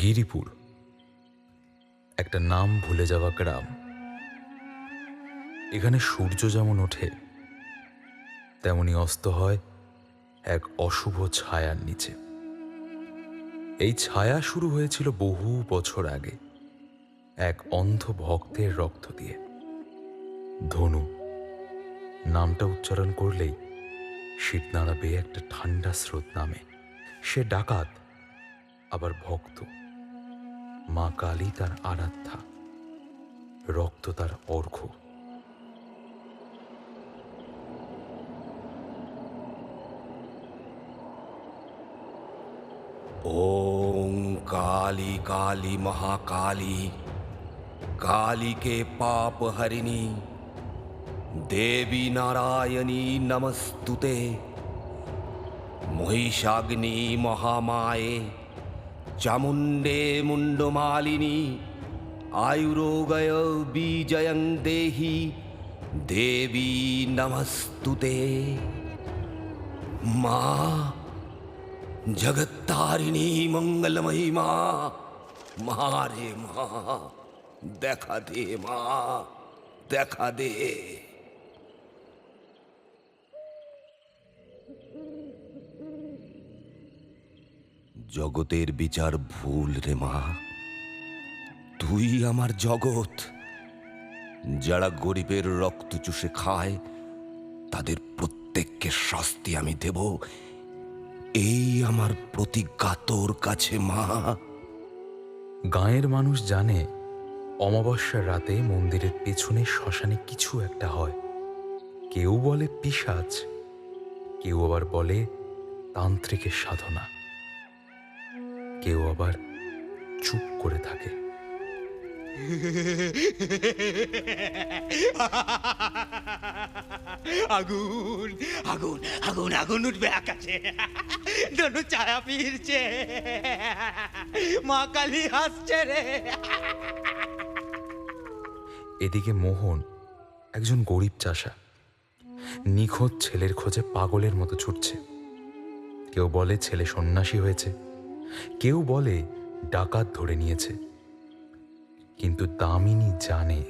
গিরিপুর। একটা নাম ভুলে যাওয়া গ্রাম। এখানে সূর্য যেমন ওঠে, তেমনি অস্ত হয় এক অশুভ ছায়ার নিচে। এই ছায়া শুরু হয়েছিল বহু বছর আগে, এক অন্ধ ভক্তের রক্ত দিয়ে। ধনু, নামটা উচ্চারণ করলেই শীত নাড়াবে একটা ঠান্ডা স্রোত নামে। সে ডাকাত, আবার ভক্ত। মা কালী তার আরাধ্যা, রক্ত তার অর্ঘ্য। ওম কালী কালী মহাকালী, কালিকে পাপ হরিণী, দেবী নারায়ণী নমস্তুতে। মহিষাগ্নি মহামায়ে চামুণ্ডে মুণ্ডমালিনী আয়ুরোগয় বিজয়ং দেহি দেবী নমস্তুতে মা জগত্তারিণী মঙ্গলময়ী মা মা রে মা দেখা দে মা দেখা দে জগতের বিচার ভুল রে মা। তুই আমার জগৎ। যারা গরিবের রক্ত চুষে খায়, তাদের প্রত্যেককে শাস্তি আমি দেব। এই আমার প্রতিজ্ঞা তোর কাছে মা। গাঁয়ের মানুষ জানে, অমাবস্যার রাতে মন্দিরের পেছনে শ্মশানে কিছু একটা হয়। কেউ বলে পিশাচ, কেউ আবার বলে তান্ত্রিকের সাধনা। কেউ আবার চুপ করে থাকে। আগুন আগুন আগুন আগুন উঠবে আকাশে। দনু ছায়া ফিরছে। মা কালী হাসছে রে। এদিকে মোহন একজন গরিব চাষা। নিখোঁজ ছেলের খোঁজে পাগলের মতো ছুটছে। কেউ বলে ছেলে সন্ন্যাসী হয়েছে। কেউ বলে ডাকাত ধরে নিয়েছে। কিন্তু দামিনী জানে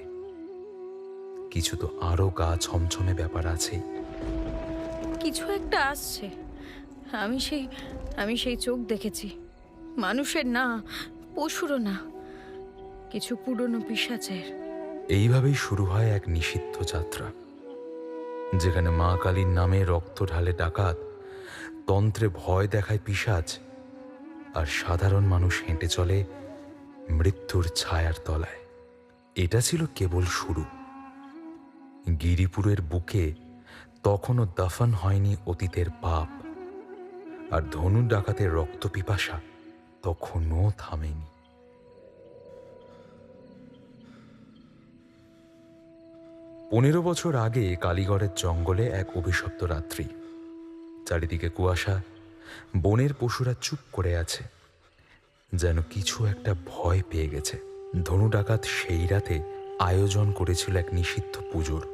কিছু তো আরও গা ছমছমে ব্যাপার আছেই কিছু একটা আসছে। আমি সেই আমি সেই চোখ দেখেছি। মানুষের না পশুরও না কিছু পুরনো পিসাচের। এইভাবেই শুরু হয় এক নিষিদ্ধ যাত্রা যেখানে মা কালীর নামে রক্ত ঢালে ডাকাত তন্ত্রে ভয় দেখায় পিশাচ আর সাধারণ মানুষ হেঁটে চলে মৃত্যুর ছায়ার তলায়। এটা ছিল কেবল শুরু। গিরিপুরের বুকে তখনও দফন হয়নি অতীতের পাপ। আর ধনু ডাকাতের রক্ত পিপাসা তখনও থামেনি। পনেরো বছর আগে কালীগড়ের জঙ্গলে এক অভিশপ্ত রাত্রি, চারিদিকে কুয়াশা বনের পশুরা চুপ করে আছে। যেন কিছু একটা ভয় পেয়ে গেছে। ধনু ডাকাত সেই রাতে আয়োজন করেছিল এক নিষিদ্ধ পুজোর।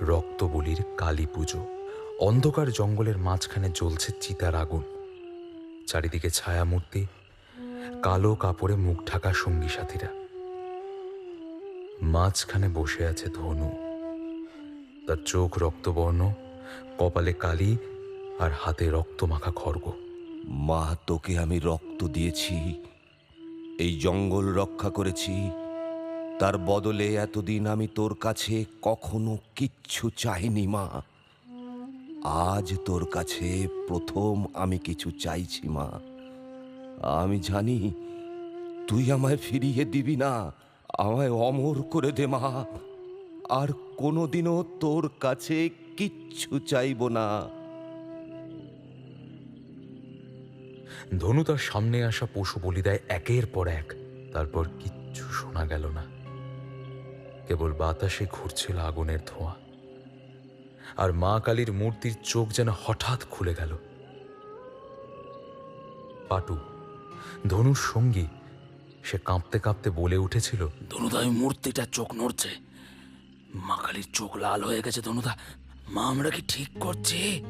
রক্তবলির কালী পুজো। অন্ধকার জঙ্গলের মাঝখানে জ্বলছে চিতার আগুন। চারিদিকে ছায়ামূর্তি, কালো কাপড়ে মুখ ঢাকা সঙ্গী সাথীরা। মাঝখানে বসে আছে ধনু। তার চোখ রক্তবর্ণ, কপালে কালি আর হাতে রক্ত মাখা খড়গ। মা, তোকে আমি রক্ত দিয়েছি, এই জঙ্গল রক্ষা করেছি। তার বদলে এতদিন আমি তোর কাছে কখনো কিচ্ছু চাইনি, মা। আজ তোর কাছে প্রথম আমি কিছু চাইছি, মা। আমি জানি তুই আমায় ফিরিয়ে দিবি না, আমায় অমর করে দে, মা। আর কোনোদিনও তোর কাছে কিচ্ছু চাইব না। ধনু তার সামনে আসা পশু বলি দেয় একের পর এক। তারপর কিচ্ছু শোনা গেল না। কেবল বাতাসে ঘুরছিল আগুনের ধোঁয়া। আর মা কালীর মূর্তির চোখ যেন হঠাৎ খুলে গেল। পাটু ধনুর সঙ্গী সে কাঁপতে কাঁপতে বলে উঠেছিল ধনুদা ওই মূর্তিটা চোখ নড়ছে। মা কালীর চোখ লাল হয়ে গেছে ধনুদা। মা আমরা কি ঠিক করছি?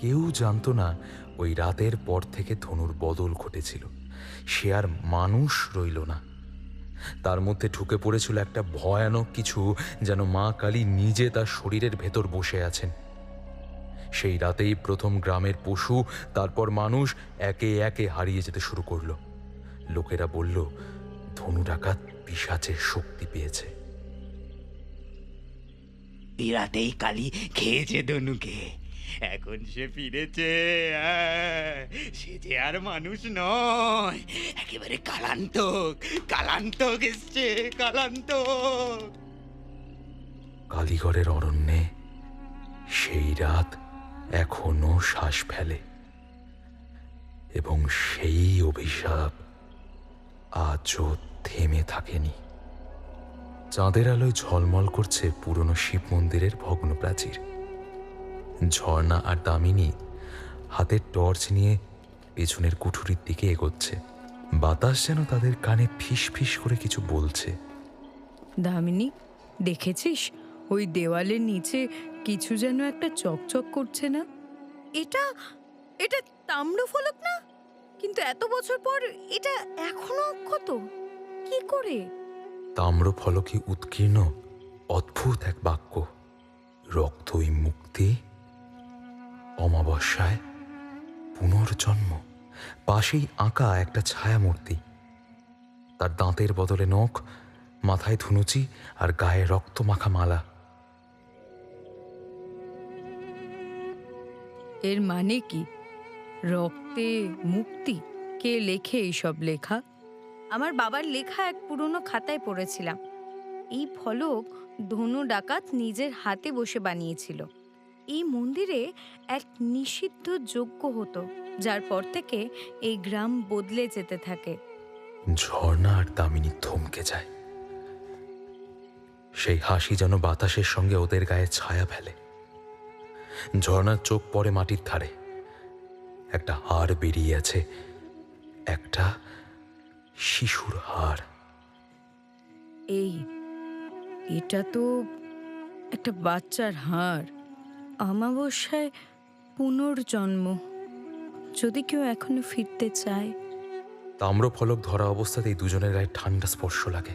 কেউ জানতো না ওই রাতের পর থেকে ধনুর বদল ঘটেছিল। সে আর মানুষ রইল না। তার মধ্যে ঢুকে পড়েছিল একটা ভয়ানক কিছু যেন মা কালী নিজে তার শরীরের ভেতর বসে আছেন। সেই রাতেই প্রথম গ্রামের পশু, তারপর মানুষ একে একে হারিয়ে যেতে শুরু করল। লোকেরা বলল, ধনু ডাকাত পিসাচের শক্তি পেয়েছে। বিরাতেই কালী খেয়েছে ধনুকে। এখন সে ফিরেছে সে যে আর মানুষ নয়, একেবারে কালান্তক কালান্তক এসছে, কালান্তক। কালীগড়ের অরণ্যে সেই রাত এখনও শ্বাস ফেলে এবং সেই অভিশাপ আজও থেমে থাকেনি। চাঁদের আলোয় ঝলমল করছে পুরনো শিব মন্দিরের ভগ্ন প্রাচীর ঝর্ণা আর দামিনী হাতের টর্চ নিয়ে পেছনের কুঠুরির দিকে এগোচ্ছে। বাতাস যেন তাদের কানে ফিস ফিস করে কিছু বলছে। দামিনী দেখেছিস? ওই দেওয়ালের নিচে কিছু যেন একটা চকচক করছে না? এটা এটা তাম্রফলক না? কিন্তু এত বছর পর এটা এখনও অক্ষত। কি করে? তাম্র ফলকে উৎকীর্ণ অদ্ভুত এক বাক্য। রক্তই মুক্তি অমাবস্যায় পুনর্জন্ম। পাশেই আঁকা একটা ছায়ামূর্তি। তার দাঁতের বদলে নখ মাথায় ধুনুচি আর গায়ে রক্ত মাখা মালা। এর মানে কি? রক্তে মুক্তি? কে লেখে এইসব লেখা? আমার বাবার লেখা এক পুরনো খাতায় পড়েছিলাম। এই ফলক ধনু ডাকাত নিজের হাতে বসে বানিয়েছিল। এই মন্দিরে এক নিষিদ্ধ যজ্ঞ হতো যার পর থেকে এই গ্রাম বদলে যেতে থাকে। ঝর্ণা আর দামিনী থমকে যায়। সেই হাসি যেন বাতাসের সঙ্গে ওদের গায়ে ছায়া ফেলে। ঝর্ণার চোখ পড়ে মাটির ধারে। একটা হাড় বেরিয়ে আছে একটা শিশুর হাড়। এই এটা তো একটা বাচ্চার হাড়। অমাবস্যায় পুনর্জন্ম। যদি কেউ এখনও ফিরতে চায়। তাম্র ফলক ধরা অবস্থাতেই দুজনের গায়ে ঠান্ডা স্পর্শ লাগে।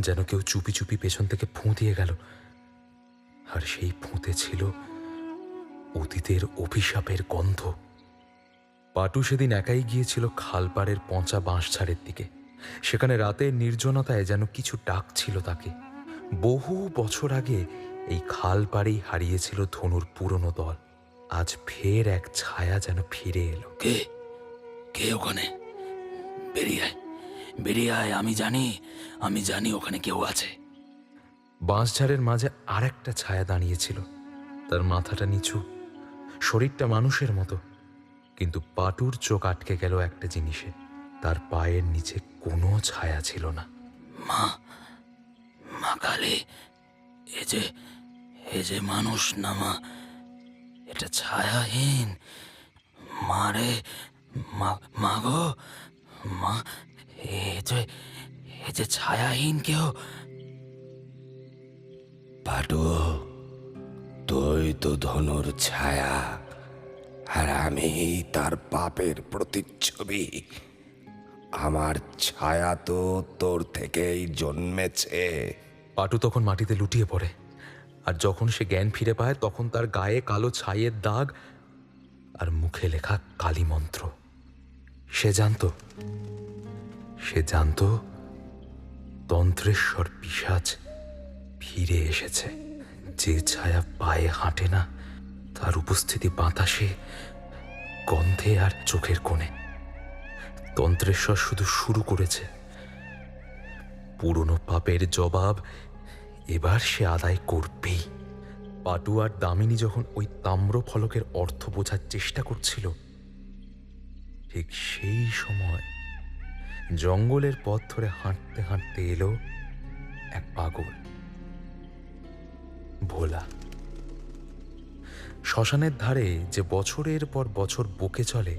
যেন কেউ চুপি চুপি পেছন থেকে ফুঁ দিয়ে গেল। আর সেই ফুঁতে ছিল অতীতের অভিশাপের গন্ধ। পাটু সেদিন একাই গিয়েছিল খালপাড়ের পচা বাঁশঝাড়ের দিকে। সেখানে রাতের নির্জনতায় যেন কিছু ডাক ছিল তাকে। বহু বছর আগে এই খালপাড়েই হারিয়েছিল ধনুর পুরনো দল। আজ ফের এক ছায়া যেন ফিরে এলো। কে? কে ওখানে? বেরিয়ে আয়। বেরিয়ে আয় আমি জানি আমি জানি ওখানে কেউ আছে। বাঁশঝাড়ের মাঝে আর একটা ছায়া দাঁড়িয়েছিল। তার মাথাটা নিচু শরীরটা মানুষের মতো। কিন্তু পাটুর চোখ আটকে গেল একটা জিনিসে। তার পায়ের নিচে কোনো ছায়া ছিল না। মা মা কালী এ যে এ যে মানুষ না মা এটা ছায়াহীন। মারে মা মা গো মা এ যে এ যে ছায়াহীন কেউ। পাটু তুই তো ধনুর ছায়া আর আমি তার পাপের প্রতিচ্ছবি। আমার ছায়া তো তোর থেকেই জন্মেছে। পাটু তখন মাটিতে লুটিয়ে পড়ে। আর যখন সে জ্ঞান ফিরে পায়, তখন তার গায়ে কালো ছাইয়ের দাগ আর মুখে লেখা কালী মন্ত্র। সে জানতো সে জানতো তন্ত্রেশ্বর পিসাজ ফিরে এসেছে। যে ছায়া পায়ে হাঁটে না, তার উপস্থিতি বাতাসে, গন্ধে আর চোখের কোণে। তন্ত্রেশ্বর শুধু শুরু করেছে। পুরনো পাপের জবাব এবার সে আদায় করবেই। পাটু আর দামিনী যখন ওই তাম্র ফলকের অর্থ বোঝার চেষ্টা করছিল, ঠিক সেই সময় জঙ্গলের পথ ধরে হাঁটতে হাঁটতে এলো এক পাগল। ভোলা, শ্মশানের ধারে যে বছরের পর বছর বকে চলে,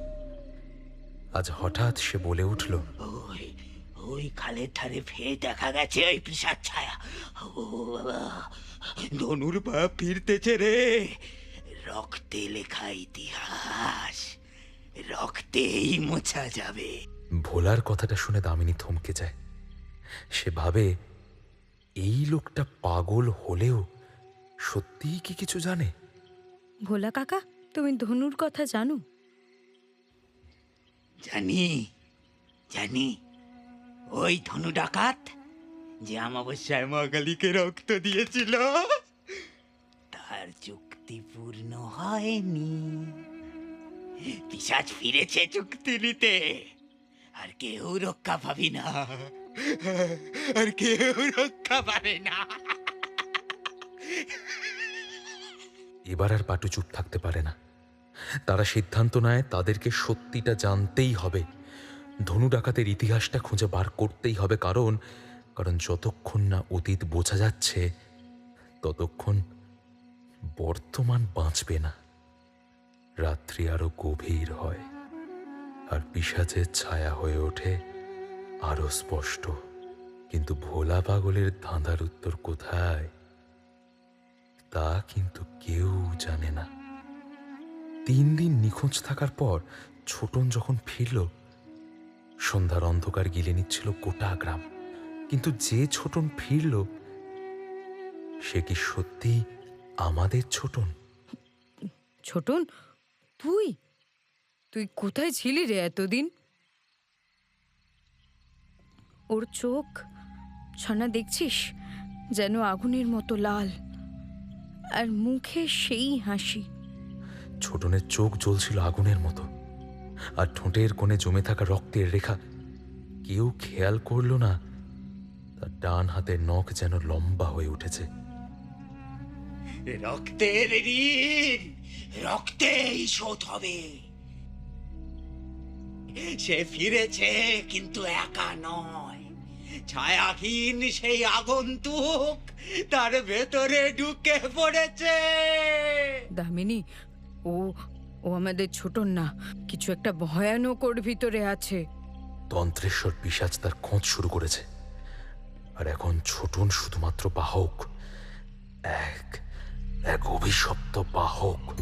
আজ হঠাৎ সে বলে উঠল, ওই ওই খালের ধারে ফের দেখা গেছে ওই পিসার ছায়া। ও বাবা ধনুর বাপ ফিরতেছে রে। রক্তে লেখা ইতিহাস রক্তেই মোছা যাবে। ভোলার কথাটা শুনে দামিনী থমকে যায়। সে ভাবে এই লোকটা পাগল হলেও সত্যিই কি কিছু জানে? ভোলা কাকা তুমি ধনুর কথা জানো? জানি জানি। ওই ধনু ডাকাত, যে আমাবস্যায় মগালিকে রক্ত দিয়েছিল, তার চুক্তি পূর্ণ হয়নি। পিসাজ ফিরেছে চুক্তি নিতে, আর কেউ রক্ষা পাবি না। আর কেউ রক্ষা পাবে না। এবার আর পাটু চুপ থাকতে পারে না। তারা সিদ্ধান্ত নেয় তাদেরকে সত্যিটা জানতেই হবে। ধনু ডাকাতের ইতিহাসটা খুঁজে বার করতেই হবে কারণ কারণ যতক্ষণ না অতীত বোঝা যাচ্ছে, ততক্ষণ বর্তমান বাঁচবে না। রাত্রি আরও গভীর হয় আর পিসাচের ছায়া হয়ে ওঠে আরও স্পষ্ট। কিন্তু ভোলা পাগলের ধাঁধার উত্তর কোথায়? তা কিন্তু কেউ জানে না। তিন দিন নিখোঁজ থাকার পর ছোটন যখন ফিরল সন্ধ্যার অন্ধকার গিলে নিচ্ছিল গোটা গ্রাম। কিন্তু যে ছোটন ফিরল সে কি সত্যি আমাদের ছোটন? ছোটন তুই? তুই কোথায় ছিলি রে এতদিন? ওর চোখ ছানা দেখছিস? যেন আগুনের মতো লাল আর মুখে সেই হাসি। ছোটনের চোখ জ্বলছিল আগুনের মতো। আর ঠোঁটের কোণে জমে থাকা রক্তের রেখা। কেউ খেয়াল করল না তার ডান হাতের নখ যেন লম্বা হয়ে উঠেছে। রক্তের ঋণ রক্তেই শোধ হবে। সে ফিরেছে কিন্তু একা নয়। ছায়াহীন সেই আগন্তুক তার ভেতরে ঢুকে পড়েছে। দামিনী ও ও আমাদের ছোটন না কিছু একটা ভয়ানক ওর ভিতরে আছে। তন্ত্রেশ্বর পিসাজ তার খোঁজ শুরু করেছে। আর এখন ছোটন শুধুমাত্র বাহক। এক এক অভিশপ্ত বাহক।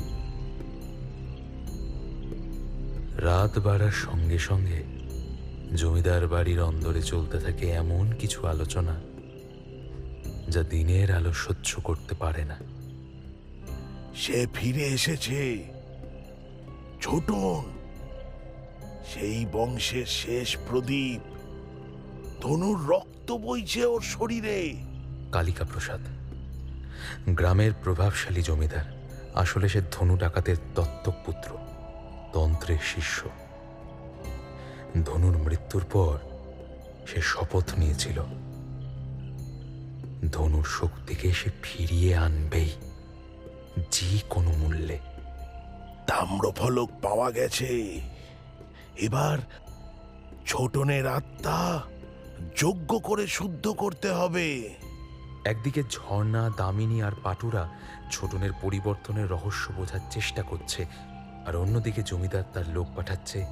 রাত বাড়ার সঙ্গে সঙ্গে জমিদার বাড়ির অন্দরে চলতে থাকে এমন কিছু আলোচনা যা দিনের আলো সহ্য করতে পারে না। সে ফিরে এসেছে। ছোটন সেই বংশের শেষ প্রদীপ ধনুর রক্ত বইছে ওর শরীরে। কালিকা প্রসাদ গ্রামের প্রভাবশালী জমিদার, আসলে সে ধনু ডাকাতের দত্তক পুত্র তন্ত্রের শিষ্য। ধনুর মৃত্যুর পর সে শপথ নিয়েছিল। ধনুর শক্তিকে সে ফিরিয়ে আনবেই যে কোনো মূল্যে। তাম্রফলক পাওয়া গেছে। এবার ছোটনের আত্মা যোগ্য করে শুদ্ধ করতে হবে। একদিকে ঝর্ণা, দামিনী আর পাটুরা ছোটনের পরিবর্তনের রহস্য বোঝার চেষ্টা করছে, আর অন্যদিকে জমিদার তার লোক পাঠাচ্ছে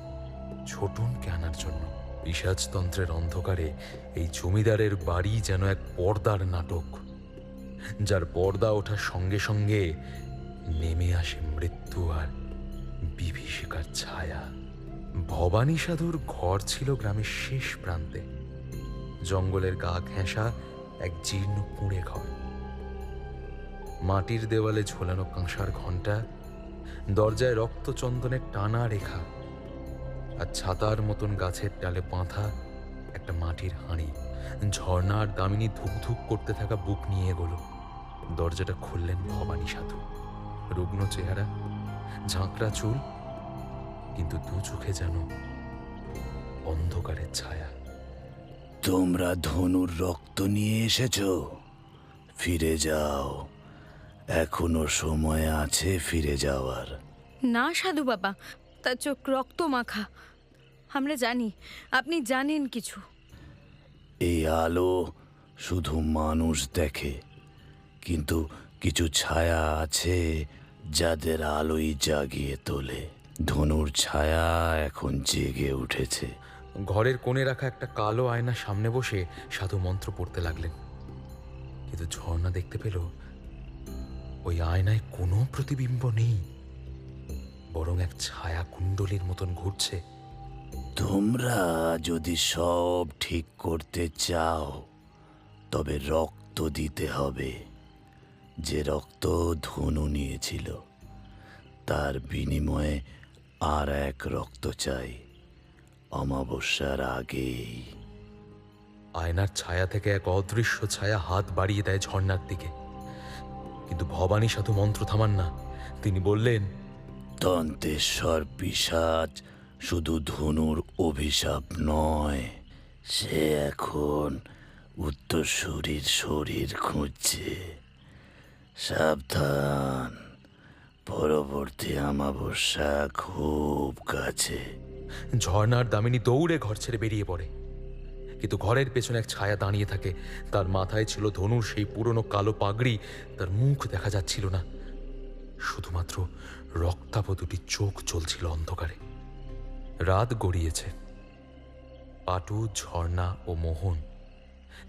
ছোটনকে আনার জন্য। পিসাজতন্ত্রের অন্ধকারে এই জমিদারের বাড়ি যেন এক পর্দার নাটক, যার পর্দা ওঠার সঙ্গে সঙ্গে নেমে আসে মৃত্যু আর বিভীষিকার ছায়া। ভবানী সাধুর ঘর ছিল গ্রামের শেষ প্রান্তে। জঙ্গলের গা ঘেঁষা এক জীর্ণ কুঁড়ে ঘর। মাটির দেওয়ালে ঝোলানো কাঁসার ঘণ্টা, দরজায় রক্তচন্দনের টানা রেখা আর ছাতার মতন গাছের ডালে বাঁধা একটা মাটির হাঁড়ি। ঝর্ণার দামিনী ধুকধুক করতে থাকা বুক নিয়ে এগোলো। দরজাটা খুললেন ভবানী সাধু রুগ্ন চেহারা ঝাঁকড়া চুল কিন্তু দু চোখে যেন অন্ধকারের ছায়া। তোমরা ধনুর রক্ত নিয়ে এসেছ? ফিরে যাও। এখনও সময় আছে ফিরে যাওয়ার। না সাধু বাবা তার চোখ রক্ত মাখা। আমরা জানি আপনি জানেন কিছু। এই আলো শুধু মানুষ দেখে কিন্তু কিছু ছায়া আছে যাদের আলোই জাগিয়ে তোলে ধনুর ছায়া এখন জেগে উঠেছে। ঘরের কোণে রাখা একটা কালো আয়না সামনে বসে সাধু মন্ত্র পড়তে লাগলেন। কিন্তু ঝর্ণা দেখতে পেল ওই আয়নায় কোনো প্রতিবিম্ব নেই বরং এক ছায়া কুণ্ডলীর মতন ঘুরছে। তোমরা যদি সব ঠিক করতে চাও তবে রক্ত দিতে হবে। যে রক্ত ধনু নিয়েছিল তার বিনিময়ে আর এক রক্ত চাই অমাবস্যার আগেই। আয়নার ছায়া থেকে এক অদৃশ্য ছায়া হাত বাড়িয়ে দেয় ঝর্ণার দিকে। কিন্তু ভবানী সাধু মন্ত্র থামান না। তিনি বললেন দন্তেশ্বর পিসাচ শুধু ধনুর অভিশাপ নয় সে এখন উত্তরসূরির শরীর খুঁজছে। সাবধান। পরবর্তী অমাবস্যা খুব কাছে। ঝর্ণার দামিনী দৌড়ে ঘর ছেড়ে বেরিয়ে পড়ে। কিন্তু ঘরের পেছনে এক ছায়া দাঁড়িয়ে থাকে। তার মাথায় ছিল ধনুর সেই পুরনো কালো পাগড়ি। তার মুখ দেখা যাচ্ছিল না। শুধুমাত্র রক্তাপ দুটি চোখ চলছিল অন্ধকারে। রাত গড়িয়েছে। পাটু, ঝর্ণা ও মোহন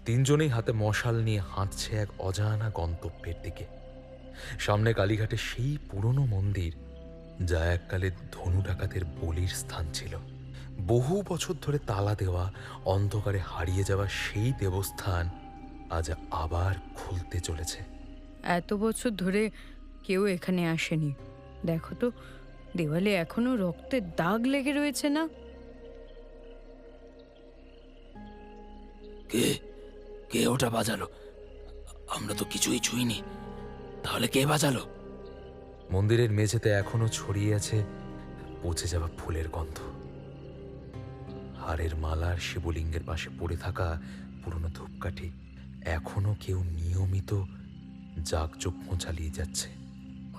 তিনজনেই হাতে মশাল নিয়ে হাঁটছে এক অজানা গন্তব্যের দিকে। সামনে কালীঘাটে সেই পুরনো মন্দির যা এককালে ধনু ডাকাতের বলির স্থান ছিল। বহু বছর ধরে তালা দেওয়া অন্ধকারে হারিয়ে যাওয়া সেই দেবস্থান আজ আবার খুলতে চলেছে। এত বছর ধরে কেউ এখানে আসেনি। দেখো তো দেওয়ালে এখনও রক্তের দাগ লেগে রয়েছে না? কে? কে ওটা বাজালো? আমরা তো কিছুই ছুঁইনি। তাহলে কে বাজালো? মন্দিরের মেঝেতে এখনও ছড়িয়ে আছে পচে যাওয়া ফুলের গন্ধ। হাড়ের মালার শিবলিঙ্গের পাশে পড়ে থাকা পুরনো ধূপকাঠি এখনও কেউ নিয়মিত জাগযজ্ঞ চালিয়ে যাচ্ছে।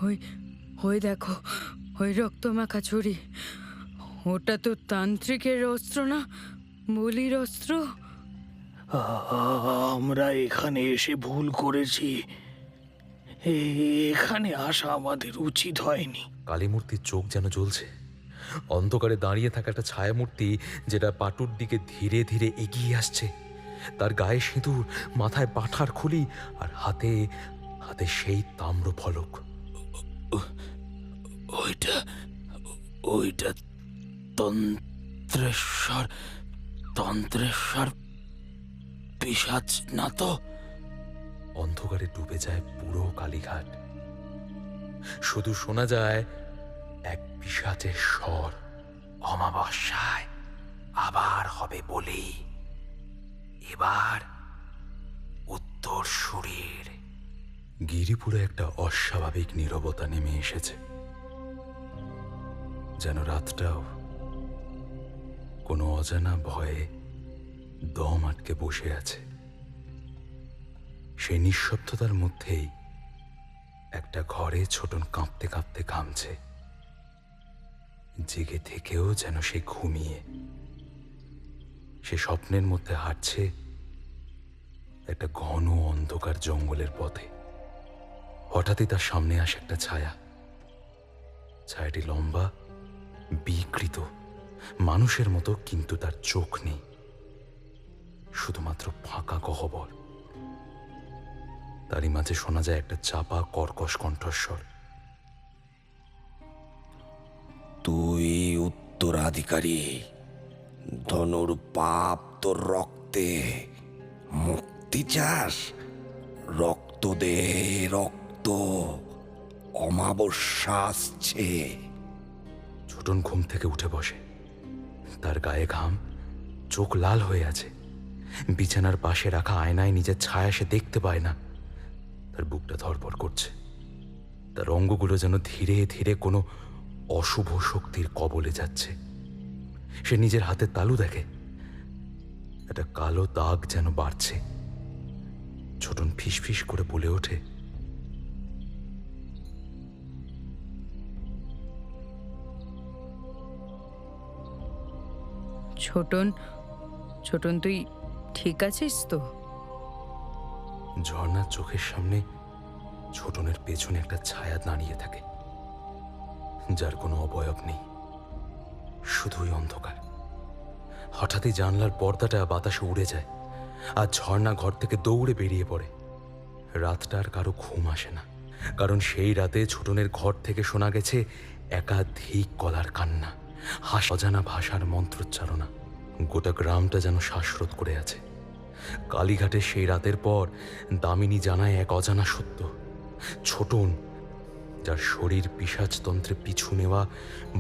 ওই ওই দেখো ওই রক্তমাখা ছুরি। ওটা তো তান্ত্রিকের অস্ত্র না? বলির অস্ত্র? আমরা এখানে এসে ভুল করেছি। এখানে আসা আমাদের উচিত হয়নি। কালীমূর্তির চোখ যেন জ্বলছে। অন্ধকারে দাঁড়িয়ে থাকা একটা ছায়ামূর্তি যেটা পাটুর দিকে ধীরে ধীরে এগিয়ে আসছে। তার গায়ে সিঁদুর মাথায় পাঠার খুলি আর হাতে হাতে সেই তাম্র ফলক। ওইটা ওইটা তন্ত্রেশ্বর তন্ত্রেশ্বর পিসাচ না তো? অন্ধকারে ডুবে যায় পুরো কালীঘাট। শুধু শোনা যায় এক পিসাচের স্বর, অমাবস্যায় আবার হবে বলি। এবার উত্তর সুরের। গিরিপুরে একটা অস্বাভাবিক নীরবতা নেমে এসেছে। যেন রাতটাও কোনো অজানা ভয়ে দম আটকে বসে আছে। সেই নিঃশব্দতার মধ্যেই একটা ঘরে ছোটন কাঁপতে কাঁপতে ঘামছে। জেগে থেকেও যেন সে ঘুমিয়ে। সে স্বপ্নের মধ্যে হাঁটছে একটা ঘন অন্ধকার জঙ্গলের পথে। হঠাৎই তার সামনে আসে একটা ছায়া। ছায়াটি লম্বা, বিকৃত, মানুষের মতো, কিন্তু তার চোখ নেই। শুধুমাত্র ফাঁকা গহ্বর। তারই মাঝে শোনা যায় একটা চাপা কর্কশ কণ্ঠস্বর। তুই উত্তরাধিকারী ধনুর পাপ তোর রক্তে মুক্তি চাস? রক্ত দে রক্ত অমাবস্যা আসছে। ছোটন ঘুম থেকে উঠে বসে। তার গায়ে ঘাম চোখ লাল হয়ে আছে। বিছানার পাশে রাখা আয়নায় নিজের ছায়া সে দেখতে পায় না। তার বুকটা ধরপড় করছে। তার অঙ্গগুলো যেন ধীরে ধীরে কোনো অশুভ শক্তির কবলে যাচ্ছে। সে নিজের হাতের তালু দেখে। একটা কালো দাগ যেন বাড়ছে। ছোটন ফিসফিস করে বলে ওঠে, ছোটন ছোটন, তুই ঠিক আছিস তো? ঝর্ণার চোখের সামনে ছোটনের পেছনে একটা ছায়া দাঁড়িয়ে থাকে, যার কোনো অবয়ব নেই, শুধুই অন্ধকার। হঠাৎই জানলার পর্দাটা বাতাসে উড়ে যায় আর ঝর্ণা ঘর থেকে দৌড়ে বেরিয়ে পড়ে। রাতটা আর কারও ঘুম আসে না, কারণ সেই রাতে ছোটনের ঘর থেকে শোনা গেছে একাধিক কলার কান্না, হাস অজানা ভাষার মন্ত্রোচ্চারণা। গোটা গ্রামটা যেন শ্বাসরোধ করে আছে। কালীঘাটে সেই রাতের পর দামিনী জানায় এক অজানা সত্য। ছোটন যার শরীর পিসাজতন্ত্রে পিছু নেওয়া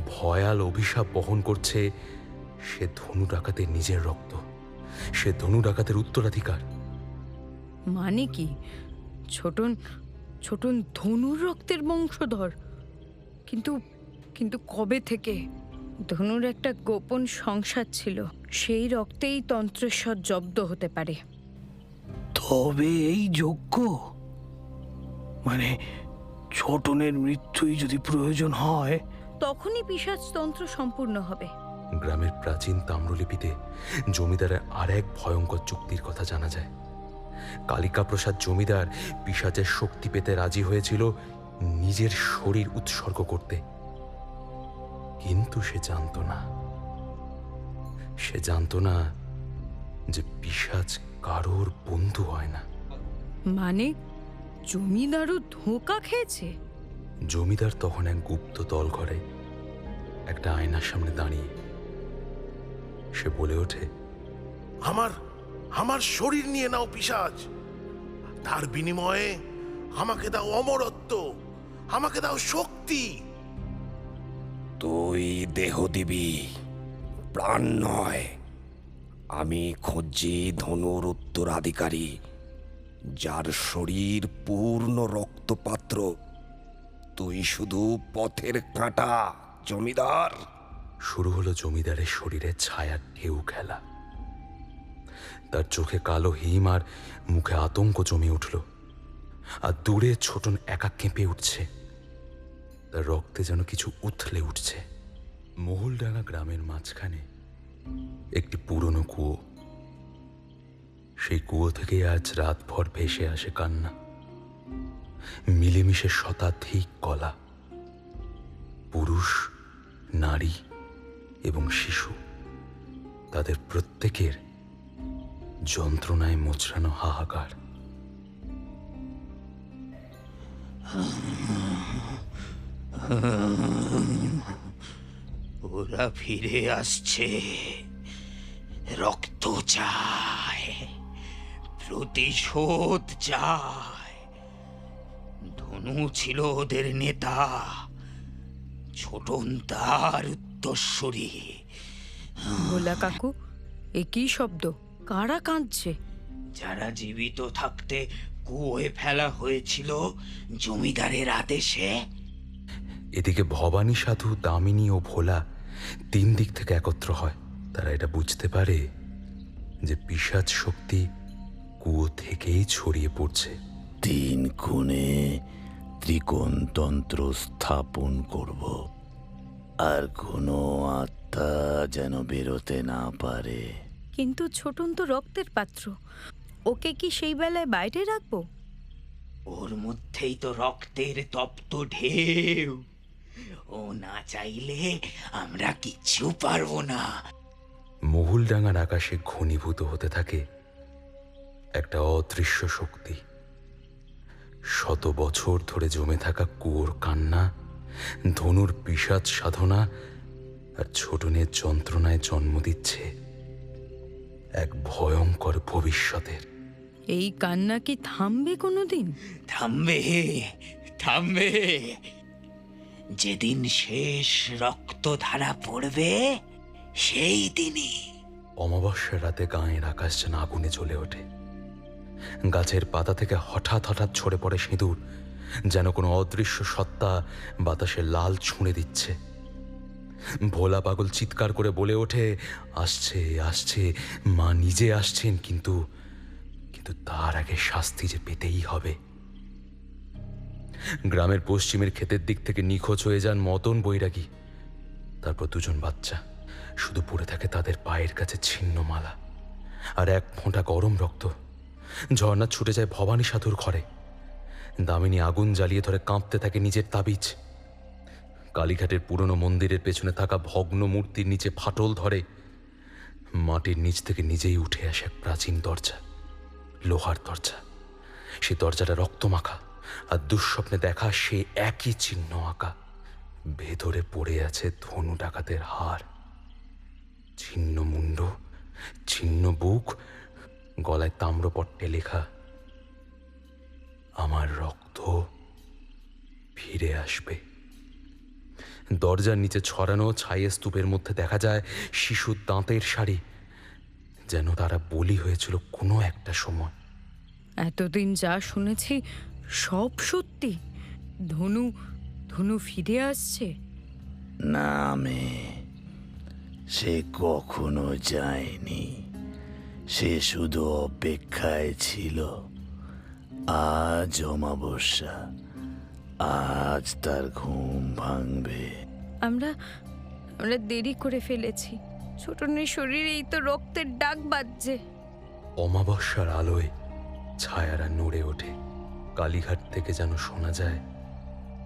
ভয়াল অভিশাপ বহন করছে, সে ধনু ডাকাতের নিজের রক্ত। সে ধনু ডাকাতের উত্তরাধিকার। মানে কি? ছোটন ছোটন ধনুর রক্তের বংশধর। কিন্তু কিন্তু কবে থেকে? ধনুর একটা গোপন সংসার ছিল। সেই রক্তেই তন্ত্রেশ্বর জব্দ হতে পারে। তবে এই যজ্ঞ? মানে ছোটনের মৃত্যুই যদি প্রয়োজন হয়? তখনই পিসাজতন্ত্র সম্পূর্ণ হবে। গ্রামের প্রাচীন তাম্রলিপিতে জমিদারের আর এক ভয়ঙ্কর চুক্তির কথা জানা যায়। কালিকা প্রসাদ জমিদার পিসাচের শক্তি পেতে রাজি হয়েছিল নিজের শরীর উৎসর্গ করতে। কিন্তু সে জানতো না। সে জানতো না যে পিসাচ কারোর বন্ধু হয় না। মানে জমিদারও ধোঁকা খেয়েছে? জমিদার তখন এক গুপ্ত দল করে একটা আয়নার সামনে দাঁড়িয়ে। সে বলে ওঠে আমার আমার শরীর নিয়ে নাও পিসাজ তার বিনিময়ে আমাকে দাও অমরত্ব আমাকে দাও শক্তি। তুই দেহ দিবি, প্রাণ নয়। আমি খুঁজছি ধনুর উত্তরাধিকারী, যার শরীর পূর্ণ রক্তপাত্র। তুই শুধু পথের কাঁটা, জমিদার। শুরু হলো জমিদারের শরীরে ছায়ার ঢেউ খেলা। তার চোখে কালো হিম আর মুখে আতঙ্ক জমে উঠল। আর দূরে ছোটন একা কেঁপে উঠছে। তার রক্তে যেন কিছু উথলে উঠছে। মহুলডাঙ্গা গ্রামের মাঝখানে একটি পুরনো কুয়ো। সেই কুয়ো থেকে আজ রাতভর ভেসে আসে কান্না। মিলেমিশে শতাধিক কলা। পুরুষ, নারী এবং শিশু তাদের প্রত্যেকের যন্ত্রণায় মোচড়ানো হাহাকার। ওরা ফিরে আসছে। রক্ত চায় প্রতিশোধ চায়। ধনু ছিল ওদের নেতা ছোটন তার উত্তরসূরি। ভোলা কাকু একই শব্দ? কারা কাঁদছে? যারা জীবিত থাকতে কুয়োয় ফেলা হয়েছিল জমিদারের আদেশে এদিকে ভবানী সাধু দামিনী ও ভোলা তিন দিক থেকে একত্র হয়। তারা এটা বুঝতে পারে যে পিসাচ শক্তি কুয়ো থেকেই ছড়িয়ে পড়ছে। তিন কোণে ত্রিকোণতন্ত্র স্থাপন করব। আর কোনো আত্মা যেন বেরোতে না পারে। কিন্তু ছোটন তো রক্তের পাত্র। ওকে কি সেই বেলায় বাইরে রাখব? ওর মধ্যেই তো রক্তের তপ্ত ঢেউ। ও না চাইলে আমরা কিচ্ছু পারব না। মহুলডাঙ্গার আকাশে ঘনীভূত হতে থাকে একটা অদৃশ্য শক্তি। শত বছর ধরে জমে থাকা কুয়োর কান্না ধনুর বিষাদ সাধনা আর ছোটনের যন্ত্রণায় জন্ম দিচ্ছে এক ভয়ঙ্কর ভবিষ্যতের। এই কান্না কি থামবে কোনোদিন? থামবে থামবে। যেদিন শেষ রক্তধারা পড়বে, সেই দিনই। অমাবস্যার রাতে গাঁয়ের আকাশ যেন আগুনে জ্বলে ওঠে। গাছের পাতা থেকে হঠাৎ হঠাৎ ছড়ে পড়ে সিঁদুর, যেন কোনো অদৃশ্য সত্তা বাতাসে লাল ছুঁড়ে দিচ্ছে। ভোলা পাগল চিৎকার করে বলে ওঠে, আসছে আসছে, মা নিজে আসছেন, কিন্তু কিন্তু তার আগে শাস্তি যে পেতেই হবে। গ্রামের পশ্চিমের ক্ষেতের দিক থেকে নিখোঁজ হয়ে যান মতন বৈরাগী। তারপর দুজন বাচ্চা, শুধু পড়ে থাকে তাদের পায়ের কাছে ছিন্ন মালা আর এক ফোঁটা গরম রক্ত। ঝর্ণা ছুটে যায় ভবানী সাধুর ঘরে। দামিনী আগুন জ্বালিয়ে ধরে কাঁপতে থাকে নিজের তাবিজ। কালীঘাটের পুরনো মন্দিরের পেছনে থাকা ভগ্ন মূর্তির নিচে ফাটল ধরে। মাটির নিচ থেকে নিজেই উঠে আসে এক প্রাচীন দরজা, লোহার দরজা। সে দরজাটা রক্তমাখা। আর দুঃস্বপ্নে দেখা সেই একই চিহ্ন আঁকা। ভেতরে পড়ে আছে ধনু ডাকাতের হার। ছিন্ন মুন্ড, ছিন্ন বুক, গলায় তাম্রপট্টে লেখা, আমার রক্ত ফিরে আসবে। দরজার নিচে ছড়ানো ছাইয়ে স্তূপের মধ্যে দেখা যায় শিশুর দাঁতের শাড়ি, যেন তারা বলি হয়েছিল কোনো একটা সময়। এতদিন যা শুনেছি সব সত্যি? ধনু ধনু ফিরে আসছে? না মেয়ে সে কখনো যায়নি। সে শুধু অপেক্ষায় ছিল। আজ অমাবস্যা আজ তার ঘুম ভাঙবে। আমরা আমরা দেরি করে ফেলেছি। ছোট ছোটনের শরীরেই তো রক্তের ডাক বাজছে। অমাবস্যার আলোয় ছায়ারা নড়ে ওঠে। কালীঘাট থেকে যেন শোনা যায়,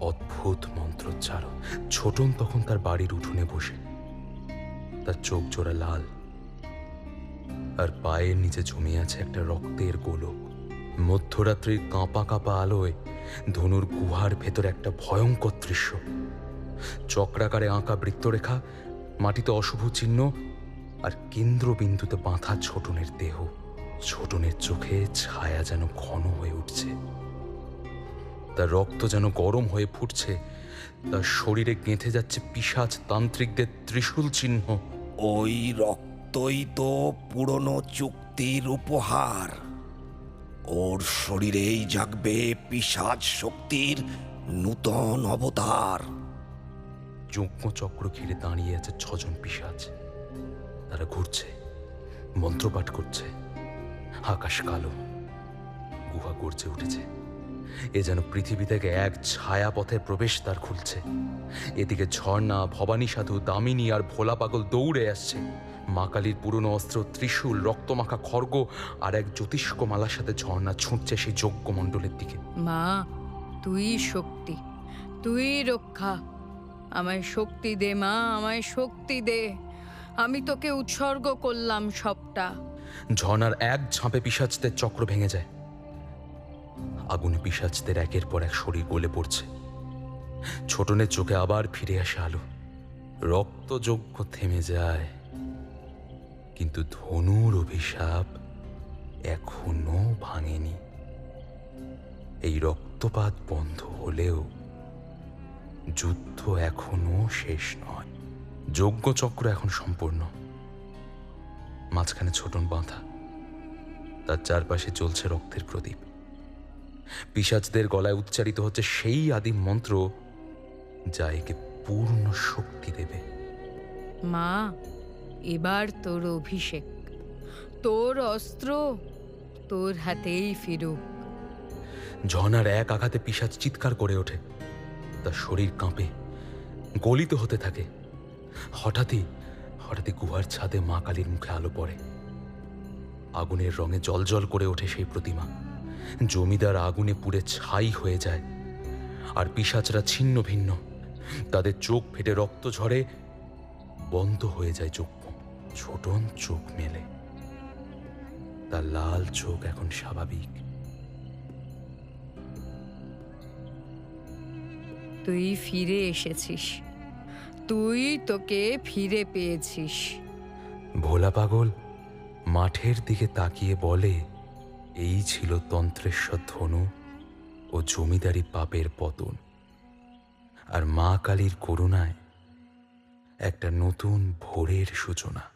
অদ্ভুত মন্ত্রোচ্চারণ। ছোটন তখন তার বাড়ির উঠোনে বসে। তার চোখ জোড়া লাল। আর পায়ের নিচে জমে আছে একটা রক্তের গোলক। মধ্যরাত্রির কাঁপা কাঁপা আলোয় ধনুর গুহার ভেতর একটা ভয়ঙ্কর দৃশ্য। চক্রাকারে আঁকা বৃত্তরেখা, মাটিতে অশুভ চিহ্ন আর কেন্দ্রবিন্দুতে বাঁধা ছোটনের দেহ। ছোটনের চোখে ছায়া যেন ঘন হয়ে উঠছে। তার রক্ত যেন গরম হয়ে ফুটছে তার শরীরে গেঁথে যাচ্ছে পিসাজ তান্ত্রিকদের ত্রিশূল চিহ্ন। ওই রক্তই তো পুরনো চুক্তির উপহার। ওর শরীরেই জাগবে পিসাজ শক্তির নূতন অবতার। যজ্ঞ চক্র ঘিরে দাঁড়িয়ে আছে ছজন পিসাজ তারা ঘুরছে মন্ত্রপাঠ করছে আকাশ কালো গুহা গর্জে উঠেছে। এ যেন পৃথিবী থেকে এক ছায়া পথের প্রবেশ তার খুলছে। এদিকে ঝর্ণা ভবানী সাধু দামিনী আর ভোলা পাগল দৌড়ে আসছে। মা কালীর পুরনো অস্ত্র ত্রিশূল রক্তমাখা খর্গ আর এক জ্যোতিষ্ক মালার সাথে ঝর্ণা ছুটছে সেই যজ্ঞ মণ্ডলের দিকে। মা তুই শক্তি তুই রক্ষা। আমায় শক্তি দে মা আমায় শক্তি দে। আমি তোকে উৎসর্গ করলাম সবটা। ঝর্ণার এক ঝাঁপে পিসাচদের চক্র ভেঙে যায়। আগুনে পিসাচদের একের পর এক শরীর গলে পড়ছে। ছোটনের চোখে আবার ফিরে আসে আলো। রক্তযজ্ঞ থেমে যায়। কিন্তু ধনুর অভিশাপ এখনও ভাঙেনি। এই রক্তপাত বন্ধ হলেও যুদ্ধ এখনও শেষ নয়। যজ্ঞচক্র এখন সম্পূর্ণ। মাঝখানে ছোটন বাঁধা। তার চারপাশে চলছে রক্তের প্রদীপ। পিসাজদের গলায় উচ্চারিত হচ্ছে সেই আদিম মন্ত্র যা একে পূর্ণ শক্তি দেবে। মা এবার তোর অভিষেক। তোর অস্ত্র তোর হাতেই ফিরুক। ঝর্ণার এক আঘাতে পিসাজ চিৎকার করে ওঠে। তার শরীর কাঁপে গলিত হতে থাকে। হঠাৎই হঠাৎই গুহার ছাদে মা কালীর মুখে আলো পড়ে। আগুনের রঙে জলজল করে ওঠে সেই প্রতিমা। জমিদার আগুনে পুড়ে ছাই হয়ে যায় আর পিসাচরা ছিন্ন ভিন্ন। তাদের চোখ ফেটে রক্ত ঝরে বন্ধ হয়ে যায় চোখ ছোটন চোখ মেলে। তার লাল চোখ এখন স্বাভাবিক। তুই ফিরে এসেছিস। তুই তোকে ফিরে পেয়েছিস। ভোলা পাগল মাঠের দিকে তাকিয়ে বলে এই ছিল তন্ত্রেশ্বর ধনু ও জমিদারি পাপের পতন। আর মা কালীর করুণায় একটা নতুন ভোরের সূচনা।